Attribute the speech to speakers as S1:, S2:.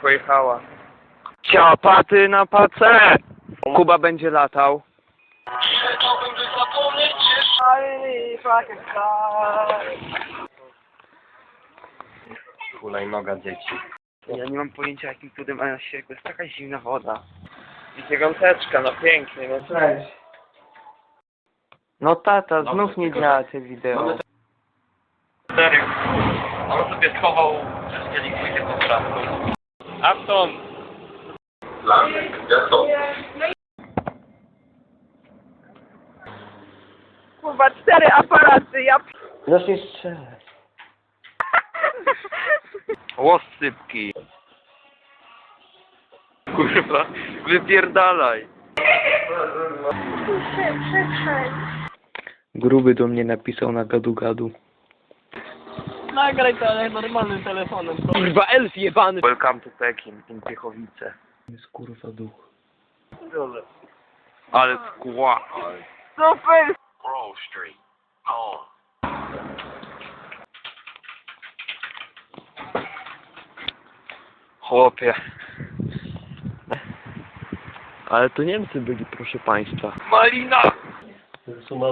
S1: pojechała. Ciapaty na pace! Kuba będzie latał.
S2: Hulajnoga dzieci.
S1: Ja nie mam pojęcia jakim cudem, ale się jest taka zimna woda. Widzicie gąseczka, no pięknie, no cześć. No tata, znów nie działa te wideo.
S2: Serio. On sobie schował wszystkie likwidy po bratku. Afton!
S3: Kurwa, cztery aparaty, ja... p-
S1: Zacznie strzelać. Łosypki. Kurwa, wypierdalaj. Gruby do mnie napisał na gadu gadu.
S4: Nagraj to jak normalnym telefonem.
S1: Kurwa, elf jebany. Welcome to Pekin, in Piechowice. Jest kurwa duch. Ale skła.
S3: Super!
S1: Chłopie. Ale to Niemcy byli, proszę państwa. Malina!
S2: Suma